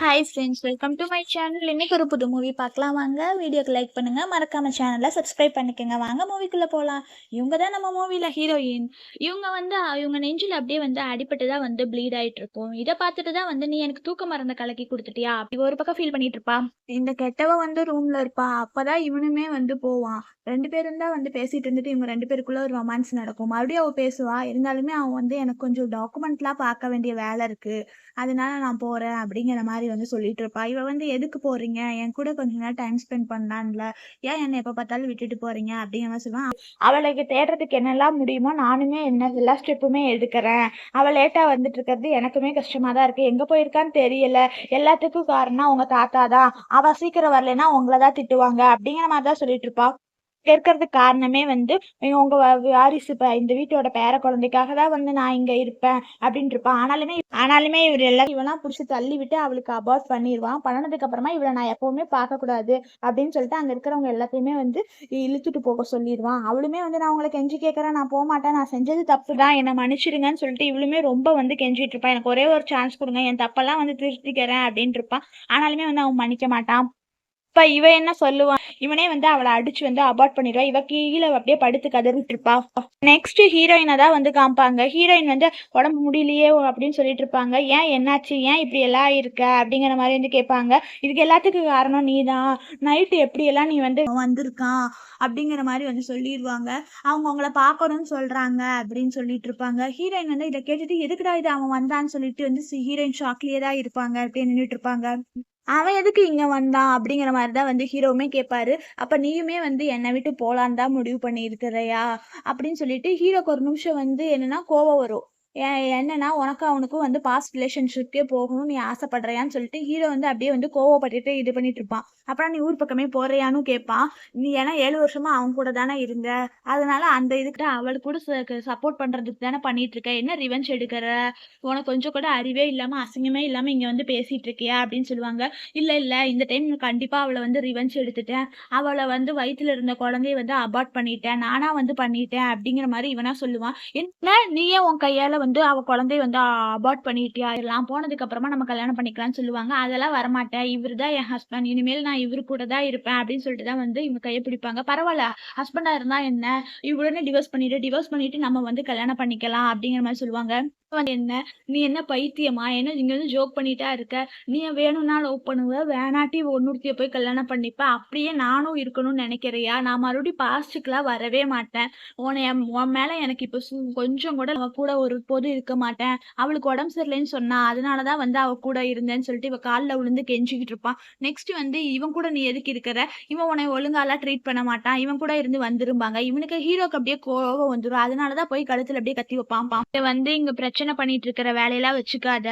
Hi friends welcome to my channel இன்னைக்கு ஒரு புது மூவி பார்க்கலாம். வாங்க வீடியோக்கு லைக் பண்ணுங்க. மறக்காம சேனலை சப்ஸ்கிரைப் பண்ணிக்கோங்க. வாங்க மூவிக்குள்ள போகலாம் இவங்க தான் நம்ம மூவியில் ஹீரோயின் இவங்க வந்து இவங்க நெஞ்சில் அப்படியே வந்து அடிபட்டு தான் வந்து ப்ளீட் ஆயிட்டு இருக்கும் இதை பார்த்துட்டு தான் வந்து நீ எனக்கு தூக்க மருந்த கலக்கி கொடுத்துட்டியா? அப்படி ஒரு பக்கம் ஃபீல் பண்ணிட்டு இருப்பா இந்த கெட்டவ வந்து ரூம்ல இருப்பா. அப்பதான் இவனுமே வந்து போவான் ரெண்டு பேரும் தான் வந்து பேசிட்டு இருந்துட்டு இவங்க ரெண்டு பேருக்குள்ள ஒரு ரொமான்ஸ் நடக்கும். மறுபடியும் அவள் பேசுவா. இருந்தாலுமே அவன் வந்து எனக்கு கொஞ்சம் டாக்குமெண்ட்லாம் பார்க்க வேண்டிய வேலை இருக்கு. அதனால நான் போறேன். அப்படிங்கிற மாதிரி வந்து சொல்லிட்டு இருப்பா. இவ வந்து எதுக்கு போறீங்க? என் கூட கொஞ்ச நேரம் டைம் ஸ்பெண்ட் பண்ணலாம்ல. ஏன் என்ன எப்ப பார்த்தாலும் விட்டுட்டு போறீங்க? அப்படிங்கிற மாதிரி சொல்லுவான் அவளுக்கு தேடுறதுக்கு என்னெல்லாம் முடியுமோ நானுமே என்ன எல்லா ஸ்டெப்புமே எடுக்கிறேன். அவள் லேட்டா வந்துட்டு இருக்கிறது எனக்குமே கஷ்டமா தான் இருக்கு. எங்க போயிருக்கான்னு தெரியல. எல்லாத்துக்கும் காரணம் உங்க தாத்தா தான். அவ சீக்கிரம் வரலைன்னா உங்களை தான் திட்டுவாங்க. அப்படிங்கிற மாதிரி தான் சொல்லிட்டு இருப்பா. இருக்கிறதுக்கு காரணமே வந்து உங்க வாரிசு இப்ப இந்த வீட்டோட பேர குழந்தைக்காக தான் வந்து நான் இங்க இருப்பேன் அப்படின்னு இருப்பான் ஆனாலுமே ஆனாலுமே இவர் எல்லாம் இவெல்லாம் புடிச்சு தள்ளி விட்டு அவளுக்கு அபார்ட் பண்ணிடுவான் பண்ணதுக்கு அப்புறமா இவளை நான் எப்பவுமே பார்க்க கூடாது அப்படின்னு சொல்லிட்டு அங்க இருக்கிறவங்க எல்லாத்தையுமே வந்து இழுத்துட்டு போக சொல்லிடுவான் அவளுமே வந்து நான் உங்களை கெஞ்சி கேட்கறேன் நான் போக மாட்டேன் நான் செஞ்சது தப்பு தான் என்னை மன்னிச்சிடுங்கன்னு சொல்லிட்டு இவளுமே ரொம்ப வந்து கெஞ்சிட்டு இருப்பான் எனக்கு ஒரே ஒரு சான்ஸ் கொடுங்க என் தப்பெல்லாம் வந்து திருத்திக்கிறேன் அப்படின்னு இருப்பான் ஆனாலுமே வந்து அவன் மன்னிக்க மாட்டான். இப்ப இவ என்ன சொல்லுவான் இவனே வந்து அவளை அடிச்சு வந்து அபார்ட் பண்ணிடுவா. இவ கீழே அப்படியே படுத்து கதறிட்டு இருப்பா நெக்ஸ்ட் ஹீரோயினை தான் வந்து காமிப்பாங்க. ஹீரோயின் வந்து உடம்பு முடியலையே அப்படின்னு சொல்லிட்டு இருப்பாங்க. ஏன் என்னாச்சு? ஏன் இப்படி எல்லாம் இருக்க? அப்படிங்கிற மாதிரி வந்து கேட்பாங்க. இதுக்கு எல்லாத்துக்கும் காரணம் நீதான். நைட்டு எப்படி எல்லாம் நீ வந்து வந்திருக்கான் அப்படிங்கிற மாதிரி வந்து சொல்லிடுவாங்க. அவங்க அவங்கள பார்க்கணும்னு சொல்றாங்க அப்படின்னு சொல்லிட்டு இருப்பாங்க. ஹீரோயின் வந்து இதை கேட்டுட்டு எதுக்குடா இது? அவன் வந்தான்னு சொல்லிட்டு வந்து ஹீரோயின் ஷாக்லயே தான் இருப்பாங்க. அப்படின்னு நின்றுட்டு இருப்பாங்க. அவன் எதுக்கு இங்கே வந்தான் அப்படிங்கிற மாதிரி தான் வந்து ஹீரோவுமே கேட்பாரு அப்போ நீயுமே வந்து என்னை விட்டு போகலான்னு தான் முடிவு பண்ணி இருக்கிறையா அப்படின்னு சொல்லிட்டு ஹீரோக்கு ஒரு நிமிஷம் வந்து என்னன்னா கோவம் வரும். என்னன்னா உனக்கு அவனுக்கும் வந்து பாஸ்ட் ரிலேஷன்ஷிப்கே போகணும்னு நீ ஆசைப்படுறியான்னு சொல்லிட்டு ஹீரோ வந்து அப்படியே வந்து கோவப்பட்டுட்டு இது பண்ணிட்டு இருப்பான். அப்புறம் நீ ஊர் பக்கமே போறியான்னு கேட்பான் நீ ஏன்னா ஏழு வருஷமா அவன் கூட தானே இருந்த. அதனால அந்த இதுக்கு அவளுக்கு கூட சப்போர்ட் பண்றதுக்கு தானே பண்ணிட்டு இருக்க. என்ன ரிவெஞ்ச் எடுக்கிற? உனக்கு கொஞ்சம் கூட அறிவே இல்லாம அசிங்கமே இல்லாம இங்க வந்து பேசிட்டு இருக்கியா அப்படின்னு சொல்லுவாங்க. இல்ல இல்ல இந்த டைம் கண்டிப்பா அவளை வந்து ரிவெஞ்ச் எடுத்துட்டேன். அவளை வந்து வயிற்றுல இருந்த குழந்தைய வந்து அபார்ட் பண்ணிட்டேன். நானா வந்து பண்ணிட்டேன் அப்படிங்கிற மாதிரி இவனா சொல்லுவான். என்ன? நீயே உன் கையால வந்து அவ குழந்தைய வந்து அபார்ட் பண்ணிட்டியா? எல்லாம் போனதுக்கு அப்புறமா நம்ம கல்யாணம் பண்ணிக்கலாம்னு சொல்லுவாங்க. அதெல்லாம் வரமாட்டேன். இவரு தான் என் ஹஸ்பண்ட் இனிமேல் நான் இவரு கூட தான் இருப்பேன் அப்படின்னு சொல்லிட்டு தான் வந்து இவங்க கையை பிடிப்பாங்க. பரவாயில்ல. ஹஸ்பண்டா இருந்தா என்ன? இவருடனே டிவோர்ஸ் பண்ணிட்டு டிவோர்ஸ் பண்ணிட்டு நம்ம வந்து கல்யாணம் பண்ணிக்கலாம் அப்படிங்கிற மாதிரி சொல்லுவாங்க. வந்து என்ன? நீ என்ன பைத்தியமா? என்ன இங்க வந்து ஜோக் பண்ணிட்டா இருக்க? நீ வேணும்னா லவ் பண்ணுவ? வேணாட்டி ஒன்னுத்திய போய் கல்யாணம் பண்ணிப்ப. அப்படியே நானும் இருக்கணும்னு நினைக்கிறியா? நான் மறுபடியும் பாஸ்டுக்கெல்லாம் வரவே மாட்டேன். உன்னை உன் மேல எனக்கு இப்ப கொஞ்சம் கூட அவ கூட ஒரு பொது இருக்க மாட்டேன். அவளுக்கு உடம்பு சரியில்லைன்னு சொன்னா அதனாலதான் வந்து அவ கூட இருந்தேன்னு சொல்லிட்டு இவ கால்ல விழுந்து கெஞ்சிக்கிட்டு இருப்பான் நெக்ஸ்ட் வந்து இவன் கூட நீ எதுக்கு இருக்கிற? இவன் உன்னை ஒழுங்காலாம் ட்ரீட் பண்ண மாட்டான். இவன் கூட இருந்து வந்துருப்பாங்க. இவனுக்கு ஹீரோக்கு அப்படியே கோவம் வந்துரும். அதனாலதான் போய் கழுத்துல அப்படியே கத்தி வைப்பான் பாம். வந்து இங்க பிரச்சனை பண்ணிட்டு இருக்கிற வேலையெல்லாம் வச்சுக்காத.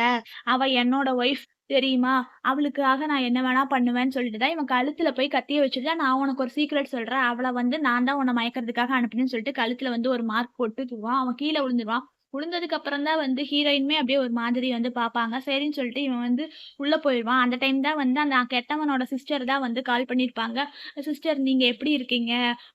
அவ என்னோட ஒய்ஃப் தெரியுமா? அவளுக்காக நான் என்ன வேணா பண்ணுவேன்னு சொல்லிட்டு தான் இவன் கழுத்துல போய் கத்திய வச்சுட்டு நான் உனக்கு ஒரு சீக்ரெட் சொல்றேன். அவளை வந்து நான் தான் உன்னை மயக்கிறதுக்காக அனுப்பினேன்னு சொல்லிட்டு கழுத்துல வந்து ஒரு மார்க் போட்டுக்குவான் அவன் கீழே விழுந்துருவான். விழுந்ததுக்கு அப்புறம் தான் வந்து ஹீரோயினுமே அப்படியே ஒரு மாதிரி வந்து பார்ப்பாங்க. சரின்னு சொல்லிட்டு இவன் வந்து உள்ளே போயிடுவான். அந்த டைம் தான் வந்து அந்த கெட்டவனோட சிஸ்டர் தான் வந்து கால் பண்ணியிருப்பாங்க சிஸ்டர் நீங்கள் எப்படி இருக்கீங்க?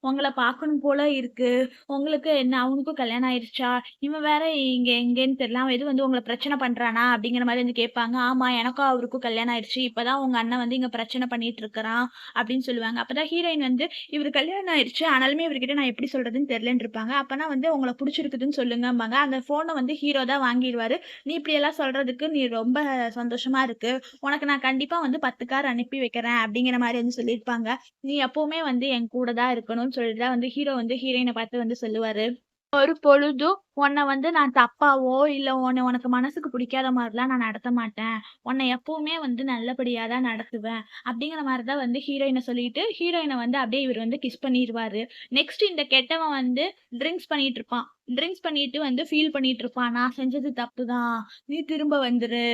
உங்களை பார்க்கணும் போல இருக்குது உங்களுக்கு என்ன அவனுக்கும் கல்யாணம் ஆயிடுச்சா இவன் வேற இங்கே எங்கேன்னு தெரியல. அவன் எது வந்து உங்களை பிரச்சனை பண்ணுறானா அப்படிங்கிற மாதிரி வந்து கேட்பாங்க. ஆமாம் எனக்கும் அவருக்கும் கல்யாணம் ஆயிடுச்சு இப்பதான் உங்கள் அண்ணன் வந்து இங்கே பிரச்சனை பண்ணிட்டு இருக்கிறான். அப்படின்னு சொல்லுவாங்க. அப்போ தான் ஹீரோயின் வந்து இவர் கல்யாணம் ஆயிடுச்சு ஆனாலுமே இவர்கிட்ட நான் எப்படி சொல்கிறதுன்னு தெரியலன்னு இருப்பாங்க. அப்போனா வந்து உங்களை பிடிச்சிருக்குதுன்னு சொல்லுங்கம்பாங்க. அந்த ஃபோனை வந்து ஹீரோ தான் வாங்கிடுவாரு. நீ இப்படி எல்லாம் சொல்றதுக்கு நீ ரொம்ப சந்தோஷமா இருக்கு. உனக்கு நான் கண்டிப்பா வந்து பத்து கார் அனுப்பி வைக்கிறேன் அப்படிங்கிற மாதிரி வந்து சொல்லியிருப்பாங்க. நீ எப்பவுமே வந்து என் கூட தான் இருக்கணும்னு சொல்லிட்டு தான் வந்து ஹீரோ வந்து ஹீரோயினை பார்த்து வந்து சொல்லுவாரு. ஒரு பொழுதும் உன்னை வந்து நான் தப்பாவோ இல்ல உன்னை உனக்கு மனசுக்கு பிடிக்காத மாதிரிலாம் நான் நடத்த மாட்டேன். உன்னை எப்பவுமே வந்து நல்லபடியா தான் நடத்துவேன். அப்படிங்கிற மாதிரி தான் வந்து ஹீரோயினை சொல்லிட்டு ஹீரோயினை வந்து அப்படியே இவர் வந்து கிஸ் பண்ணிடுவாரு நெக்ஸ்ட் இந்த கெட்டவன் வந்து ட்ரிங்க்ஸ் பண்ணிட்டு இருப்பான். ட்ரிங்க்ஸ் பண்ணிட்டு வந்து ஃபீல் பண்ணிட்டு இருப்பான். நான் செஞ்சது தப்பு தான் நீ திரும்ப வந்துரு.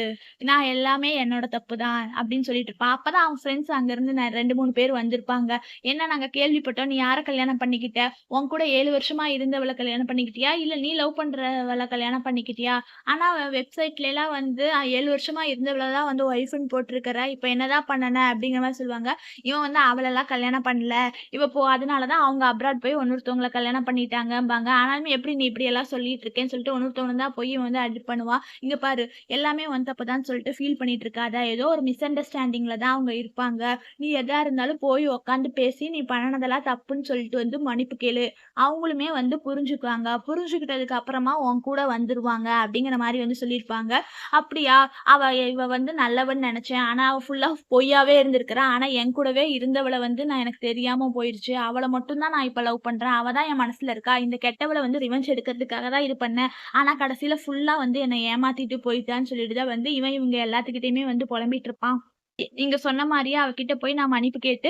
நான் எல்லாமே என்னோட தப்பு தான் அப்படின்னு சொல்லிட்டு இருப்பான். அப்பதான் அவன் ஃப்ரெண்ட்ஸ் அங்க இருந்து நான் ரெண்டு மூணு பேர் வந்திருப்பாங்க. என்ன நாங்க கேள்விப்பட்டோம்? நீ யாரை கல்யாணம் பண்ணிக்கிட்ட? உன் கூட ஏழு வருஷமா இருந்தவளை கல்யாணம் பண்ணிக்கிட்டியா? இல்ல நீ லவ் பண்றவளை கல்யாணம் பண்ணிக்கிட்டியா? ஆனா வெப்சைட்லலாம் வந்து ஏழு வருஷமா இருந்தவளதான் வந்து ஒய்ஃப்னு போட்டிருக்கிற. இப்ப என்னதான் பண்ணன அப்படிங்கிற மாதிரி சொல்லுவாங்க. இவன் வந்து அவளெல்லாம் கல்யாணம் பண்ணல. இவ போ அதனால தான் அவங்க அப்ராட் போய் ஒன்னொருத்தவங்களை கல்யாணம் பண்ணிட்டாங்கம்பாங்க. ஆனாலுமே எப்படி நீ இப்படி எல்லாம் சொல்லிட்டு இருக்கேன்னு சொல்லிட்டு ஒன்னொருத்தவங்க தான் போய் இவன் வந்து அது பண்ணுவா இங்க பாரு எல்லாமே வந்து தப்பு தான் சொல்லிட்டு ஃபீல் பண்ணிட்டு இருக்காத. ஏதோ ஒரு மிஸ் அண்டர்ஸ்டாண்டிங்ல தான் அவங்க இருப்பாங்க. நீ எதா இருந்தாலும் போய் உட்காந்து பேசி நீ பண்ணுனதெல்லாம் தப்புன்னு சொல்லிட்டு வந்து மன்னிப்பு கேளு. அவங்களுமே வந்து புரிஞ்சுக்குவாங்க. புரிஞ்சுக்கிட்டதுக்கு அப்புறமா உன் கூட வந்துருவாங்க அப்படிங்கிற மாதிரி வந்து சொல்லியிருப்பாங்க. அப்படியா? அவ இவ வந்து நல்லவன்னு நினைச்சேன் ஆனா அவ ஃபுல்லா பொய்யாவே இருந்திருக்கிறா. ஆனா என் கூடவே இருந்தவளை வந்து நான் எனக்கு தெரியாம போயிருச்சு. அவளை மட்டும் தான் நான் இப்ப லவ் பண்றேன். அவ தான் என் மனசுல இருக்கா. இந்த கெட்டவளை வந்து ரிவெஞ்ச் எடுக்கிறதுக்காக தான் இது பண்ணேன். ஆனா கடைசியில ஃபுல்லா வந்து என்னை ஏமாத்திட்டு போயிட்டான்னு சொல்லிட்டு தான் வந்து இவன் இவங்க எல்லாத்துக்கிட்டையுமே வந்து புலம்பிட்டு இருப்பான். நீங்க சொன்ன மாதிரியே அவகிட்ட போய் நான் மன்னிப்பு கேட்டு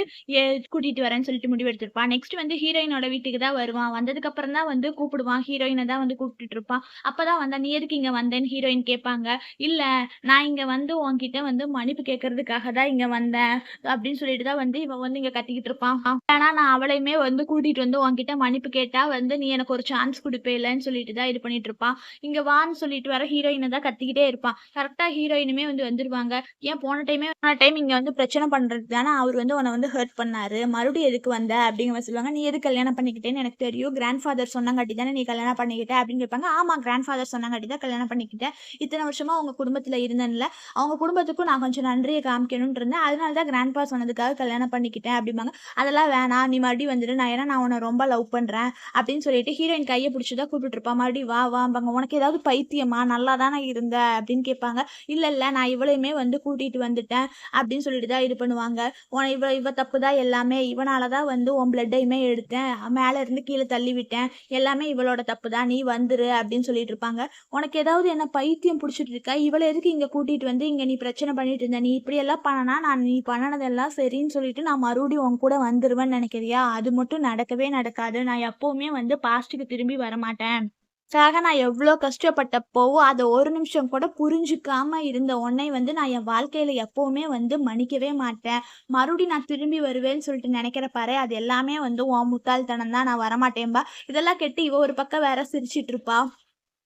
கூட்டிட்டு வரேன்னு சொல்லிட்டு முடிவெடுத்திருப்பான். நெக்ஸ்ட் வந்து ஹீரோயினோட வீட்டுக்கு தான் வருவான். வந்ததுக்கு அப்புறம் தான் வந்து கூப்பிடுவான். ஹீரோயினை தான் வந்து கூப்பிட்டுட்டு இருப்பான். அப்பதான் வந்தா, "நீ எதுக்கு இங்க வந்தேன்னு?" ஹீரோயின் கேட்பாங்க. "இல்ல நான் இங்க வந்து உன்கிட்ட வந்து மன்னிப்பு கேட்கறதுக்காக தான் இங்க வந்தேன்." அப்படின்னு சொல்லிட்டு தான் வந்து இவன் வந்து இங்க கத்திக்கிட்டு இருப்பான். ஆனா நான் அவளையுமே வந்து கூட்டிட்டு வந்து உன்கிட்ட மன்னிப்பு கேட்டா வந்து நீ எனக்கு ஒரு சான்ஸ் குடுப்பேலன்னு சொல்லிட்டு தான் இது பண்ணிட்டு இருப்பான். இங்க வான்னு சொல்லிட்டு வர ஹீரோயின தான் கத்திக்கிட்டே இருப்பான். கரெக்டா ஹீரோயினுமே வந்து வந்துருவாங்க. "ஏன் போன டைமே டைம் இங்க வந்து பிரச்சனை பண்றதுக்கு தானே அவர் வந்து உன்னை வந்து ஹர்ட் பண்ணாரு. மறுபடியும் எதுக்கு வந்த?" அப்படிங்கிற சொல்லுவாங்க. "நீ எது கல்யாணம் பண்ணிக்கிட்டேன்னு எனக்கு தெரியும். கிராண்ட் ஃபாதர் சொன்னங்காட்டி தானே நீ கல்யாணம் பண்ணிக்கிட்ட." அப்படின்னு கேட்பாங்க. "ஆமா கிராண்ட் ஃபாதர் சொன்னங்காட்டி தான் கல்யாணம் பண்ணிக்கிட்டேன். இத்தனை வருஷமா அவங்க குடும்பத்துல இருந்தேன்ல. அவங்க குடும்பத்துக்கும் நான் கொஞ்சம் நன்றியை காமிக்கணும்னு இருந்தேன். அதனால தான் கிராண்ட்பா சொன்னதுக்காக கல்யாணம் பண்ணிக்கிட்டேன்." அப்படிம்பாங்க. "அதெல்லாம் வேணாம். நீ மறுபடியும் வந்துட்டு நான் ஏன்னா நான் உன்ன ரொம்ப லவ் பண்றேன்." அப்படின்னு சொல்லிட்டு ஹீரோயின் கையை பிடிச்சி தான் கூப்பிட்டுட்டு இருப்பான். மறுபடியும் "வா வாம்பாங்க." "உனக்கு ஏதாவது பைத்தியமா? நல்லா தானே இருந்த." அப்படின்னு கேட்பாங்க. "இல்ல இல்ல நான் இவளையுமே வந்து கூட்டிட்டு வந்துட்டேன்." அப்படின்னு சொல்லிட்டு தான் இது பண்ணுவாங்க. "உன இவ இவ தப்பு தான் எல்லாமே. இவனால தான் வந்து உன் பிளட்டையுமே எடுத்தேன். மேலே இருந்து கீழே தள்ளி விட்டேன். எல்லாமே இவளோட தப்பு தான். நீ வந்துரு." அப்படின்னு சொல்லிட்டு இருப்பாங்க. "உனக்கு ஏதாவது என்ன பைத்தியம் பிடிச்சிட்டு இருக்கா? இவளை எதுக்கு இங்கே கூட்டிட்டு வந்து இங்கே நீ பிரச்சனை பண்ணிட்டு இருந்த? நீ இப்படியெல்லாம் பண்ணனா நான் நீ பண்ணினதெல்லாம் சரின்னு சொல்லிட்டு நான் மறுபடியும் உன் கூட வந்துருவேன்னு நினைக்கிறியா அது மட்டும் நடக்கவே நடக்காது. நான் எப்பவுமே வந்து பாஸ்ட்டுக்கு திரும்பி வரமாட்டேன். க்காக நான் எவ்வளோ கஷ்டப்பட்டப்போவோ, அதை ஒரு நிமிஷம் கூட புரிஞ்சுக்காம இருந்த உன்னை வந்து நான் என் வாழ்க்கையில எப்பவுமே வந்து மன்னிக்கவே மாட்டேன். மறுபடியும் நான் திரும்பி வருவேன்னு சொல்லிட்டு நினைக்கிற பாரு, அது எல்லாமே வந்து உன் முட்டாள்தனம் தான். நான் வரமாட்டேன்பா." இதெல்லாம் கெட்டு இவ ஒரு பக்கம் வேற சிரிச்சிட்டு இருப்பா.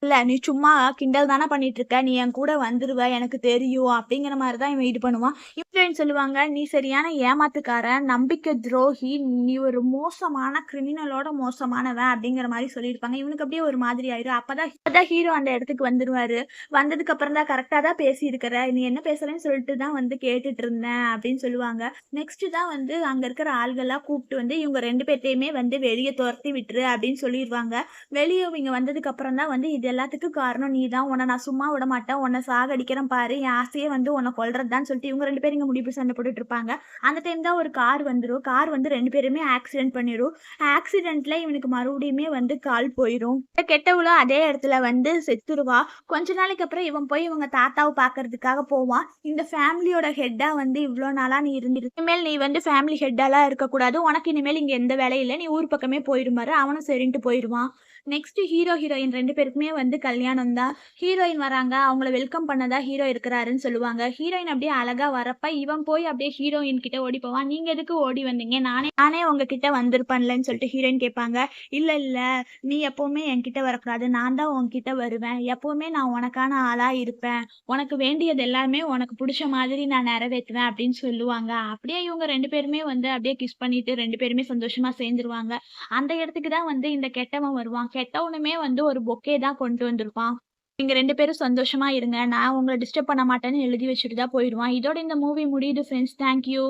"இல்ல நீ சும்மா கிண்டல் தானே பண்ணிட்டு இருக்க. நீ என் கூட வந்துருவ. எனக்கு தெரியும்." அப்படிங்கிற மாதிரி தான் இவன் இது பண்ணுவான். ஹீரோயின் சொல்லுவாங்க, "நீ சரியான ஏமாத்துக்காரன், நம்பிக்கை துரோகி. நீ ஒரு மோசமான கிரிமினலோட மோசமானவன்." அப்படிங்கிற மாதிரி சொல்லியிருப்பாங்க. இவனுக்கு அப்படியே ஒரு மாதிரி ஆயிரும். அப்பதான் அப்பதான் ஹீரோ அந்த இடத்துக்கு வந்துருவாரு. வந்ததுக்கு அப்புறம் தான் கரெக்டா தான் பேசியிருக்கிற. நீ என்ன பேசுறேன்னு சொல்லிட்டு தான் வந்து கேட்டுட்டு இருந்தேன்." அப்படின்னு சொல்லுவாங்க. நெக்ஸ்ட் தான் வந்து அங்க இருக்கிற ஆள்கள்லாம் கூப்பிட்டு வந்து இவங்க ரெண்டு பேர்த்தையுமே வந்து வெளியே துரத்தி விட்டுரு அப்படின்னு சொல்லிருவாங்க. வெளிய இவங்க வந்ததுக்கு அப்புறம் தான் வந்து "இது எல்லாத்துக்கும் காரணம் நீ தான். உன்னை நான் சும்மா விட மாட்டேன் உன்ன சாகடிக்கிறேன் பாரு. என் ஆசையே வந்து உன்னை கொள்றதுதான் சொல்லிட்டு இவங்க ரெண்டு பேரும் இங்க முடிப்பு சண்டை போட்டுட்டு இருப்பாங்க. அந்த டைம் தான் ஒரு கார் வந்துடும் கார் வந்து ரெண்டு பேருமே ஆக்சிடென்ட் பண்ணிடும் ஆக்சிடென்ட்ல இவனுக்கு மறுபடியுமே வந்து கால் போயிடும் கெட்டவளும் அதே இடத்துல வந்து செத்துருவா. கொஞ்ச நாளைக்கு அப்புறம் இவன் போய் இவங்க தாத்தாவை பார்க்கறதுக்காக போவான். "இந்த ஃபேமிலியோட ஹெட்டா வந்து இவ்வளோ நாளா நீ இருந்திருக்கு இனிமேல் நீ வந்து ஃபேமிலி ஹெட்டாலாம் இருக்கக்கூடாது. உனக்கு இனிமேல் இங்க எந்த வேலையும் இல்லை நீ ஊர் பக்கமே போயிருமாரு அவனும் சரின்ட்டு போயிருவான். நெக்ஸ்ட் ஹீரோ, ஹீரோயின் ரெண்டு பேருக்குமே வந்து கல்யாணம் தான். ஹீரோயின் வராங்க. அவங்கள வெல்கம் பண்ணதா ஹீரோ இருக்கிறாருன்னு சொல்லுவாங்க. ஹீரோயின் அப்படியே அழகா வரப்ப, இவன் போய் அப்படியே ஹீரோயின் கிட்ட ஓடி போவான். "நீங்க எதுக்கு ஓடி வந்தீங்க? நானே நானே உங்ககிட்ட வந்திருப்பேன்லன்னு." சொல்லிட்டு ஹீரோயின் கேட்பாங்க. "இல்ல இல்ல நீ எப்பவுமே என்கிட்ட வரக்கூடாது. நான் தான் உன்கிட்ட வருவேன். எப்பவுமே நான் உனக்கான ஆளா இருப்பேன். உனக்கு வேண்டியது எல்லாமே உனக்கு பிடிச்ச மாதிரி நான் நிறைவேத்துவேன்." அப்படின்னு சொல்லுவாங்க. அப்படியே இவங்க ரெண்டு பேருமே வந்து அப்படியே கிஸ் பண்ணிட்டு ரெண்டு பேருமே சந்தோஷமா சேர்ந்துருவாங்க. அந்த இடத்துக்கு தான் வந்து இந்த கெட்டவன் வருவான். கெட்டவனுமே வந்து ஒரு பொக்கே தான் கொண்டு வந்திருப்பான். "நீங்க ரெண்டு பேரும் சந்தோஷமா இருங்க. நான் உங்களை டிஸ்டர்ப் பண்ண மாட்டேன்னு" எழுதி வச்சுட்டு தான் போயிடுவான் இதோட இந்த மூவி முடியுது ஃப்ரெண்ட்ஸ் தேங்க் யூ.